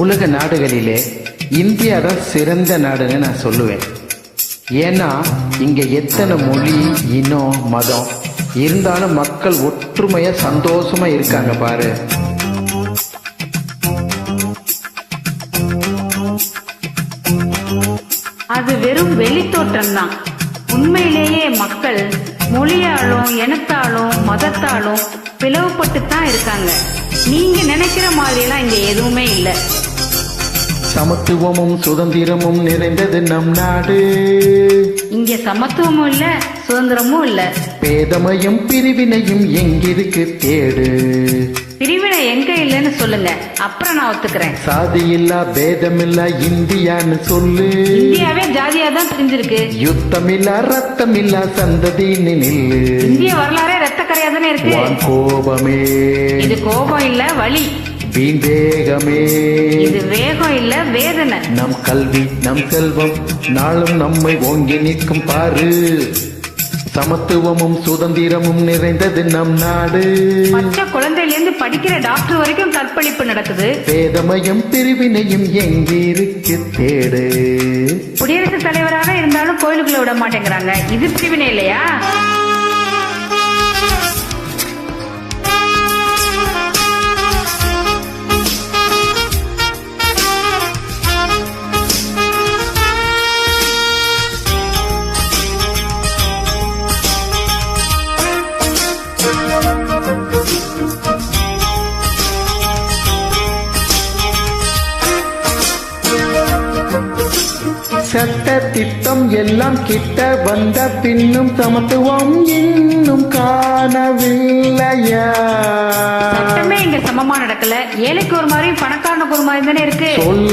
உலக நாடுகளிலே இந்தியா தான் சிறந்த நாடுன்னு நான் சொல்லுவேன். ஏன்னா இங்கே எத்தனை மொழி இனம் மதம் இருந்தாலும் மக்கள் ஒற்றுமையா சந்தோஷமா இருக்காங்க பாரு. அது வெறும் வெளித்தோற்றம் தான் உண்மையிலேயே மக்கள் மொழியாலும் இனத்தாலும் மதத்தாலும் பிளவுபட்டு தான் இருக்காங்க. நீங்க நினைக்கிற மாதிரியெல்லாம் இங்க எதுவுமே இல்லை. சமத்துவமும் சுதந்திரமும் நிறைந்தது நம் நாடு. இங்க சமத்துவமும் இல்ல சுதந்திரமும் இல்ல. பேதமையும் பிரிவினையும் எங்கிருக்கு தேடு பிரிவினை எங்க இல்லைன்னு சொல்லுங்க. அப்புறம் நான் ஒத்துக்கிறேன். சாதியில்லா பேதமில்லா இந்தியான்னு சொல்லு. இந்தியாவே ஜாதியா தான் பிரிஞ்சிருக்கு. யுத்தமில்லா ரத்தமில்லா சந்ததின்னு நில்லு. இந்திய வரலாறே ரத்த கரையா தானே இருக்கு கோபமே. இது கோபம் இல்ல வலி. வீண் வேகமே இது வேகம் இல்ல வேதனை. நம் கல்வி நம் செல்வம் நாளும் நம்மை ஓங்கி நிற்கும் பாரு சமத்துவமும் சுதந்திரமும் நிறைந்தது நம் நாடு. பச்சை குழந்தையில இருந்து படிக்கிற டாக்டர் வரைக்கும் கற்பழிப்பு நடக்குது. பேதமையும் பிரிவினையும் எங்கிருக்கு தேடு. குடியரசுத் தலைவராக இருந்தாலும் கோயிலுக்குள்ள விட மாட்டேங்கிறாங்க. இது பிரிவினை இல்லையா? திட்டம் எல்லாம் கிட்ட வந்த பின்னும் சமத்துவம் இன்னும் காணவில்லையா? சட்டமே இங்க சமமா நடக்கல. ஏழைக்கு ஒரு மாதிரி பணக்காரனுக்கு ஒரு மாதிரி தானே இருக்கு. சொல்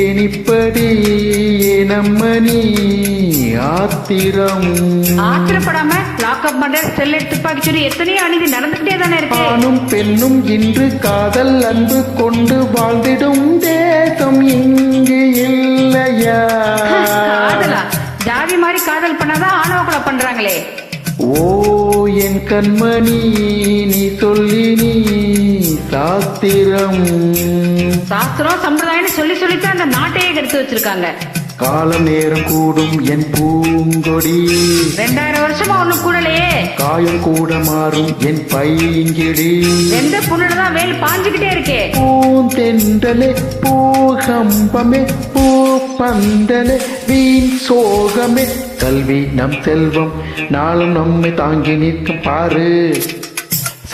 ஏனிப்படி நம்மனி ஆத்திரம். ஆத்திரப்படாம லாக்அப் பண்ற ஸ்டெர்லைட் துப்பாக்கி சூரி எத்தனையோ அநீதி நடந்துகிட்டே தானே இருக்கு. ஆணும் பெண்ணும் இன்று காதல் அன்பு கொண்டு வாழ்ந்திடும் தேசம் இங்கு இல்லையா? ஜாதி மாதிரி காதல் பண்ணாதான் ஆணவ கொலை பண்றாங்களே. ஓ என் கண்மணி நீ சொல்லி நீ சாத்திரம். சாஸ்திரம் சம்பிரதாயம்னு சொல்லி சொல்லித்தான் அந்த நாட்டையே கெடுத்து வச்சிருக்காங்க. காலம் நேரம் கூடும் என் பூங்கொடி. ரெண்டாயிரம் வருஷமா ஒண்ணும் கூடலையே. காயம் கூட மாறும் என் பைங்கிடி. எந்த புண்ணுலதான் வேல் பாஞ்சுக்கிட்டே இருக்கே. பூந்தென்றலே பூகம்பமே பூ பந்தலே வீண் சோகமே. கல்வி நம் செல்வம் நாளும் நம்மை தாங்கி நிற்கும் பாரு.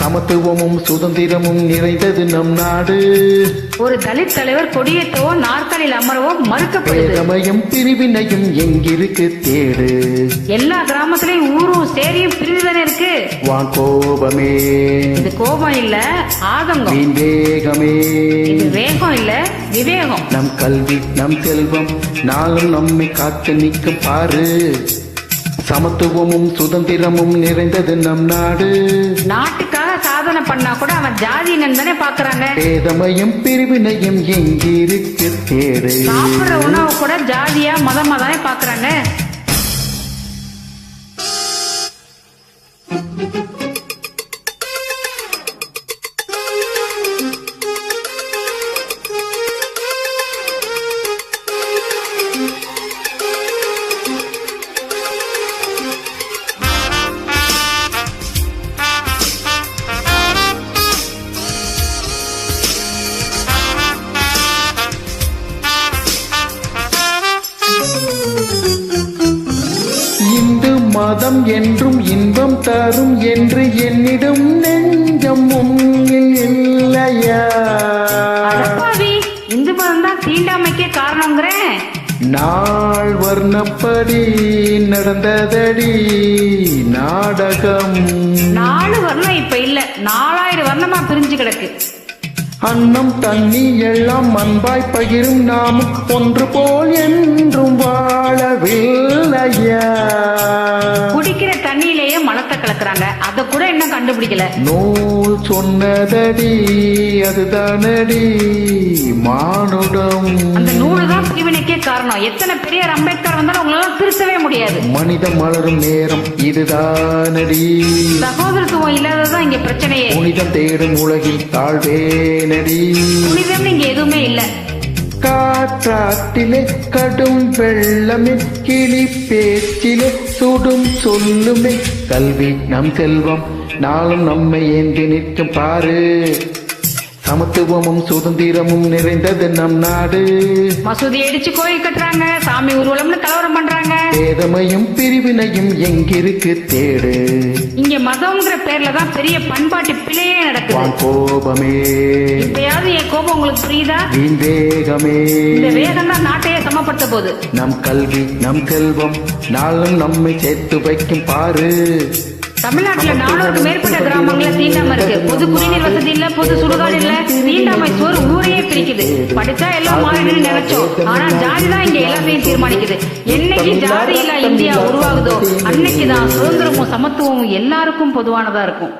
சமத்துவமும் சுதந்திரமும் நிறைந்தது நம் நாடு. ஒரு தலித் தலைவர் கொடியேற்றவோ நாற்காலியில் அமரவோ மறுக்கப்படுது. பிரிவினையும் எங்கிருக்கு தேடு? எல்லா கிராமத்திலயும் ஊரும் சேரியும் பிரிவுதானே இருக்கு? வான் கோபமே. இது கோபம் இல்ல ஆதங்கம். வேகமே. இது வேகம் இல்ல விவேகம். நம் கல்வி நம் செல்வம் நாளும் நம்மை காத்து நிற்கும் பாரு. சமத்துவமும் சுதந்திரமும் நிறைந்தது நம் நாடு. நாட்டுக்காக சாதனை பண்ணா கூட அவன் ஜாதியினன் தானே பாக்குறாங்க பேதமையும் பிரிவினையும் எங்கிருக்கு தேடு சாப்பிடுற உணவு கூட ஜாதியா மதமா தானே பாக்குறாங்க இந்து மதம் என்றும் இன்பம் தரும் என்று என்னிடம் நெஞ்சம் உன்னில் இல்லையா? இந்து மதம் தான் தீண்டாமைக்கே காரணங்கிறேன். நாள் வர்ணப்படி நடந்ததடி நாடகம். நாலு வர்ணம் இப்ப இல்ல. நாலாயிரம் வர்ணமா பிரிஞ்சு கிடக்கு. அன்னம் தண்ணி எல்லாம் அன்பாய் பகிரும் நாம் ஒன்று போல் என்றும் வாழவில்லையா? குடிக்கிற தண்ணியிலேயே மலத்தை கலக்குறாங்க. அதை கூட கண்டுபிடிக்கல. நூல் சொன்னதடி அதுதானடி மானுடம். அந்த நூறு தான் பிரிவினைக்கே காரணம். எத்தனை பெரியார் அம்பேத்கர் வந்தாலும் உங்களால திருத்தவே முடியாது. மனிதம் மலரும் நேரம் இதுதானடி. சகோதரத்துவம் இல்லாததான் இங்க பிரச்சனையே. புனிதம் தேடும் உலகில் தாழ்வேனடி. புனிதம்னு இங்க எதுவுமே இல்ல. காற்றாட்டிலே கடும் வெள்ளமே கிளி பேச்சிலே சுடும் சொல்லுமே. கல்வி நம் செல்வம் நாளும் நம்மை ஏந்தி நிற்கும் பாரு. சமத்துவமும் சுதந்திரமும் நிறைந்தது நம் நாடு. மசூதி அடிச்சு கோயில் கட்டுறாங்க சாமி ஊர்வலம்னு கலவரம் பண்றாங்க. பேதமையும் பிரிவினையும் எங்கிருக்கு தேடு. இங்க மதம்ங்கிற பேர்ல தான் பெரிய பண்பாட்டு பிழையே நடக்குது. கோபமே. இப்பயாவது என் கோபம் உங்களுக்கு புரியுதா? வேகமே. இந்த வேகம் தான் நாட்டையே சமப்படுத்த போகுது. நம் கல்வி நம் செல்வம் நாளும் நம்மை சேர்த்து வைக்கும் பாரு. தமிழ்நாட்டுல நானூறுக்கு மேற்பட்ட கிராமங்கள தீண்டாம இருக்கு. பொது குடிநீர் வசதி இல்ல பொது சுடுகாடு இல்ல தீண்டாமை சோறு ஊரையே பிரிக்குது. படிச்சா எல்லாம் மாறிடுன்னு நினைச்சோம். ஆனா ஜாதி தான் இங்க எல்லாத்தையும் தீர்மானிக்குது. என்னைக்கு ஜாதி இல்ல இந்தியா உருவாகுதோ அன்னைக்குதான் சுதந்திரமும் சமத்துவமும் எல்லாருக்கும் பொதுவானதா இருக்கும்.